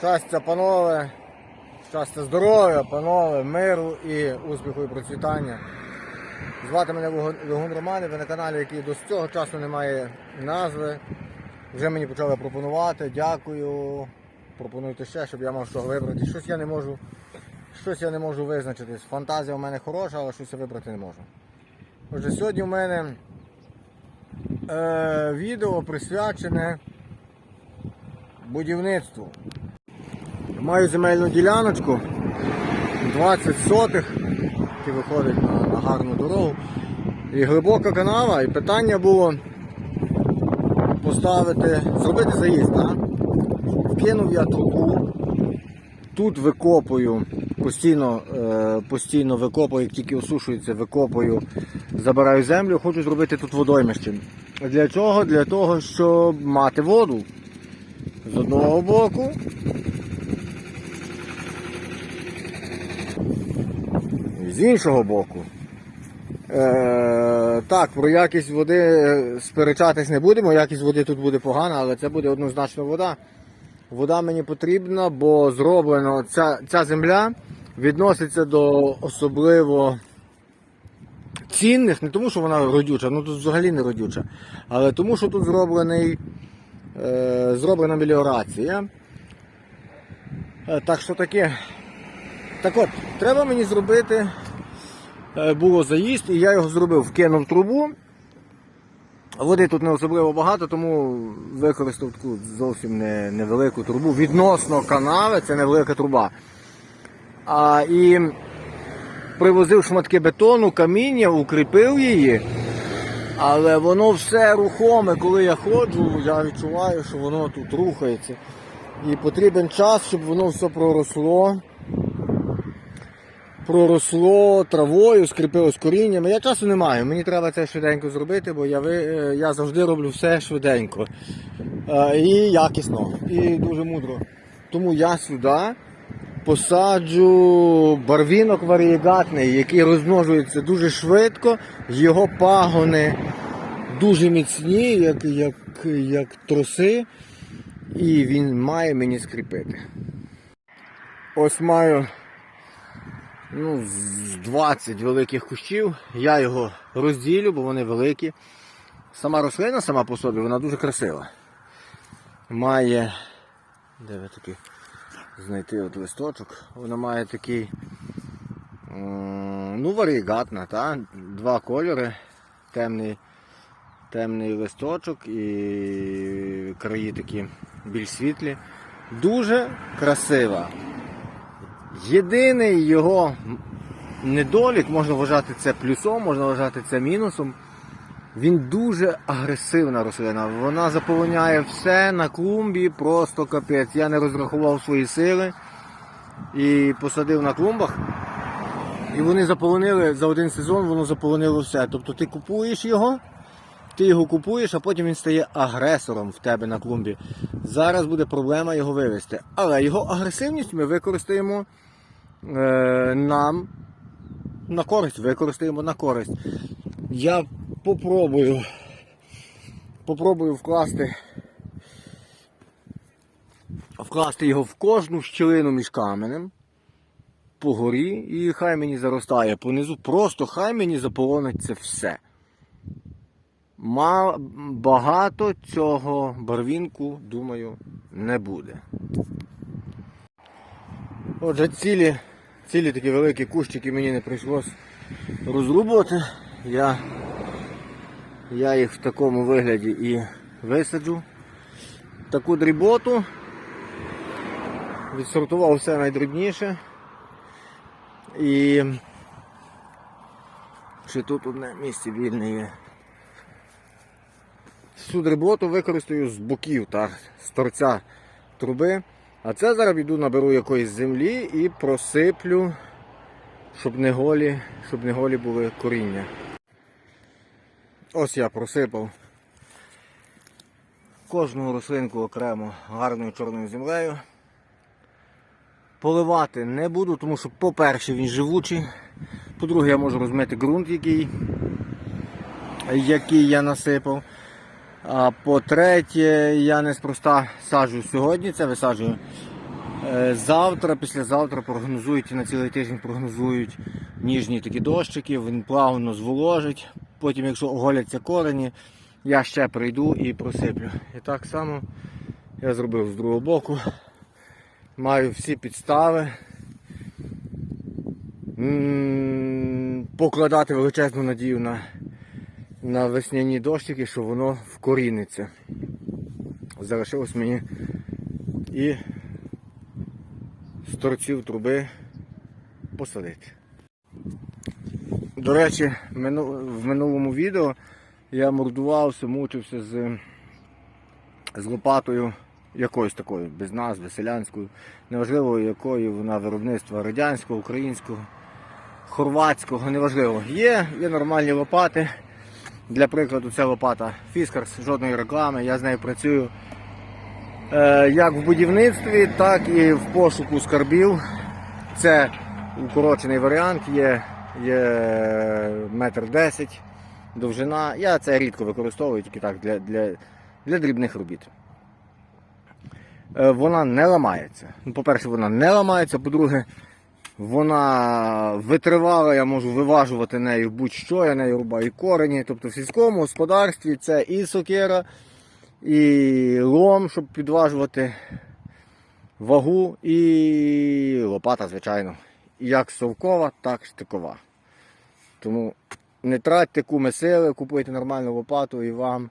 Щастя, панове, щастя, здоров'я, панове, миру і успіху і процвітання. Звати мене Вигун Роман, ви на каналі, який до цього часу не має назви. Вже мені почали пропонувати. Дякую. Пропонуйте ще, щоб я мав що вибрати. Щось я не можу. Щось я не можу визначитись. Фантазія у мене хороша, але щось я вибрати не можу. Отже, сьогодні у мене е, відео присвячене будівництву. Маю земельну діляночку 20 сотих, які виходить на, на гарну дорогу. І глибока канава, і питання було поставити, зробити заїзд. Так? Вкинув я трубу, тут викопую, постійно, е, постійно викопую, як тільки осушується, викопую, забираю землю, хочу зробити тут водоймище. Для чого? Для того, щоб мати воду. З одного боку. З іншого боку. Е, так, про якість води е, сперечатись не будемо, якість води тут буде погана, але це буде однозначно вода. Вода мені потрібна, бо зроблено ця, ця земля відноситься до особливо цінних, не тому, що вона родюча, ну тут взагалі не родюча, але тому, що тут зроблений, е, зроблена меліорація. Е, так що таке. Так от, треба мені зробити. е, Було заїзд, і я його зробив, вкинув трубу. Води тут не особливо багато, тому використав таку зовсім не, невелику трубу. Відносно канави, це невелика труба. А, і привозив шматки бетону, каміння, укріпив її. Але воно все рухоме, коли я ходжу, я відчуваю, що воно тут рухається. І потрібен час, щоб воно все проросло. Проросло травою, скріпилось коріннями. Я часу не маю, мені треба це швиденько зробити, бо я, ви, е, я завжди роблю все швиденько. Е, І якісно, і дуже мудро. Тому я сюди посаджу барвінок варієгатний, який розмножується дуже швидко, його пагони дуже міцні, як, як, як троси, і він має мені скріпити. Ось маю ну, з 20 великих кущів. Я його розділю, бо вони великі. Сама рослина сама по собі, вона дуже красива. Має. Де ви такий знайти от листочок? Вона має такий. Ну, варігатна, та? два кольори. Темний, темний листочок і краї такі більш світлі. Дуже красива. Єдиний його недолік, можна вважати це плюсом, можна вважати це мінусом. Він дуже агресивна рослина. Вона заполоняє все на клумбі, просто капець. Я не розрахував свої сили і посадив на клумбах. І вони заполонили за один сезон, воно заполонило все. Тобто ти купуєш його, ти його купуєш, а потім він стає агресором в тебе на клумбі. Зараз буде проблема його вивезти. Але його агресивність ми використаємо е, нам на користь. Використаємо на користь. Я попробую, попробую вкласти, вкласти його в кожну щілину між каменем по горі і хай мені заростає понизу. Просто хай мені заполонить це все. Ма- багато цього барвінку, думаю, не буде. Отже, цілі, цілі такі великі кущики мені не прийшлось розрубувати. Я, я їх в такому вигляді і висаджу. Таку дріботу. Відсортував все найдрібніше. І ще тут одне місце вільне є. Всю дріботу використаю з боків, так, з торця труби. А це зараз піду наберу якоїсь землі і просиплю, щоб не голі, щоб не голі були коріння. Ось я просипав кожну рослинку окремо гарною чорною землею. Поливати не буду, тому що, по-перше, він живучий. По-друге, я можу розмити ґрунт, який, який я насипав. А по-третє, я неспроста саджу сьогодні, це висаджую Е, Завтра, післязавтра прогнозують і на цілий тиждень прогнозують ніжні такі дощики, він плавно зволожить. Потім, якщо оголяться корені, я ще прийду і просиплю. І так само я зробив з другого боку. Маю всі підстави. Покладати величезну надію на, на весняні дощики, що воно вкоріниться. Залишилось мені і з торців труби посадити. До речі, в минулому відео я мордувався, мучився з, з лопатою якоюсь такою, без назви, селянською, неважливо якою вона виробництва радянського, українського, хорватського, неважливо. Є, є нормальні лопати. Для прикладу, це лопата Fiskars, жодної реклами, я з нею працюю е, як в будівництві, так і в пошуку скарбів. Це укорочений варіант, є, є метр десять довжина. Я це рідко використовую тільки так для, для, для дрібних робіт. Е, Вона не ламається. Ну, По-перше, вона не ламається, по-друге, вона витривала, я можу виважувати нею будь-що, я нею рубаю і корені. Тобто в сільському господарстві це і сокира, і лом, щоб підважувати вагу, і лопата, звичайно. Як совкова, так штикова. Тому не тратьте куми сили, купуйте нормальну лопату і вам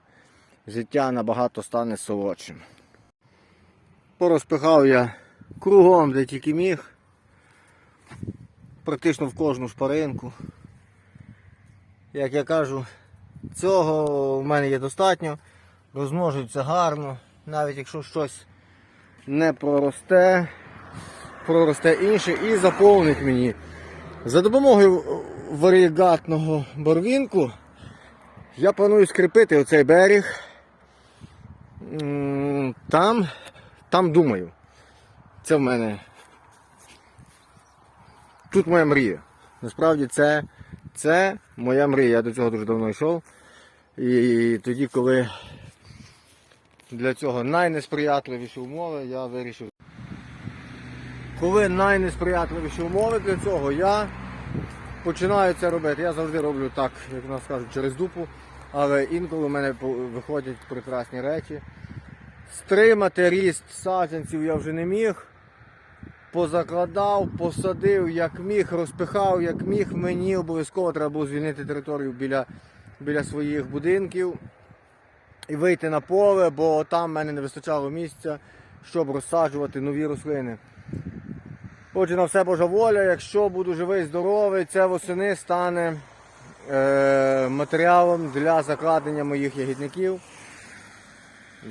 життя набагато стане солодшим. Порозпихав я кругом, де тільки міг. Практично в кожну шпаринку. Як я кажу, цього в мене є достатньо. Розмножується гарно. Навіть якщо щось не проросте, проросте інше і заповнить мені. За допомогою варігатного барвінку я планую скріпити оцей берег. Там, там думаю. Це в мене. Тут моя мрія. Насправді це, це моя мрія. Я до цього дуже давно йшов. І тоді, коли для цього найнесприятливіші умови, я вирішив. Коли найнесприятливіші умови для цього, я починаю це робити. Я завжди роблю так, як нас кажуть, через дупу, але інколи в мене виходять прекрасні речі. Стримати ріст саджанців я вже не міг. Позакладав, посадив як міг, розпихав як міг. Мені обов'язково треба було звільнити територію біля, біля своїх будинків і вийти на поле, бо там в мене не вистачало місця, щоб розсаджувати нові рослини. Отже, на все Божа воля, якщо буду живий, здоровий, це восени стане е, матеріалом для закладення моїх ягідників.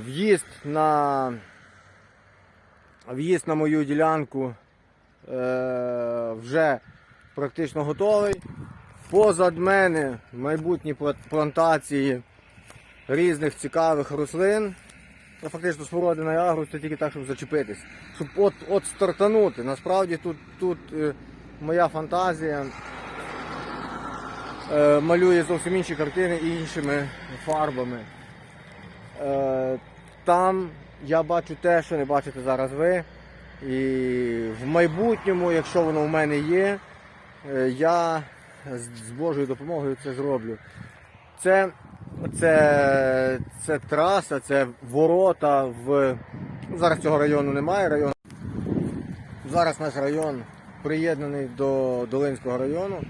В'їзд на, в'їзд на мою ділянку е, вже практично готовий. Позад мене майбутні плантації різних цікавих рослин. Ну, фактично смородина і агрус, це тільки так, щоб зачепитись. Щоб от, от стартанути. Насправді тут, тут е, моя фантазія е, малює зовсім інші картини і іншими фарбами. Е, там я бачу те, що не бачите зараз ви. І в майбутньому, якщо воно в мене є, е, я з Божою допомогою це зроблю. Це, це, це траса, це ворота в. Зараз цього району немає. Район... Зараз наш район приєднаний до Долинського району.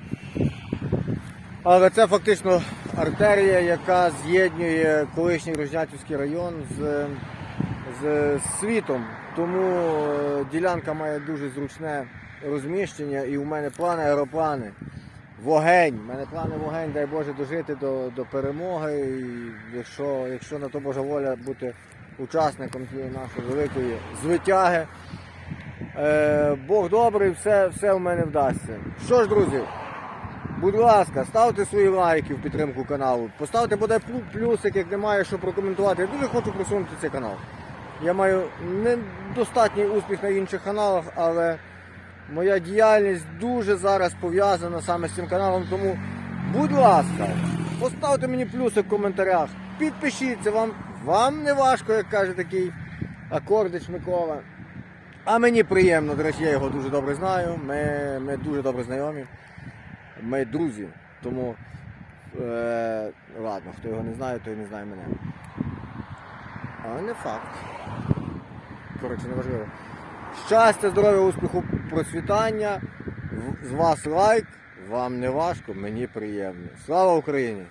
Але це фактично артерія, яка з'єднує колишній Рожнятівський район з, з світом. Тому е, ділянка має дуже зручне розміщення і у мене плани аероплани. Вогень. У мене плани вогень, дай Боже, дожити до, до перемоги. І якщо, якщо на то Божа воля бути учасником тієї нашої великої звитяги. Е, Бог добрий, все, все в мене вдасться. Що ж, друзі, будь ласка, ставте свої лайки в підтримку каналу. Поставте бодай плюсик, як немає що прокоментувати. Я дуже хочу просунути цей канал. Я маю недостатній успіх на інших каналах, але моя діяльність дуже зараз пов'язана саме з цим каналом. Тому, будь ласка, поставте мені плюсик в коментарях, підпишіться, вам, вам не важко, як каже такий акордич Микола. А мені приємно, до речі, я його дуже добре знаю. Ми, ми дуже добре знайомі. Ми друзі. Тому е, ладно, хто його не знає, той не знає мене. Але не факт. Коротше, неважливо. Щастя, здоров'я, успіху, процвітання. З вас лайк, вам не важко, мені приємно. Слава Україні!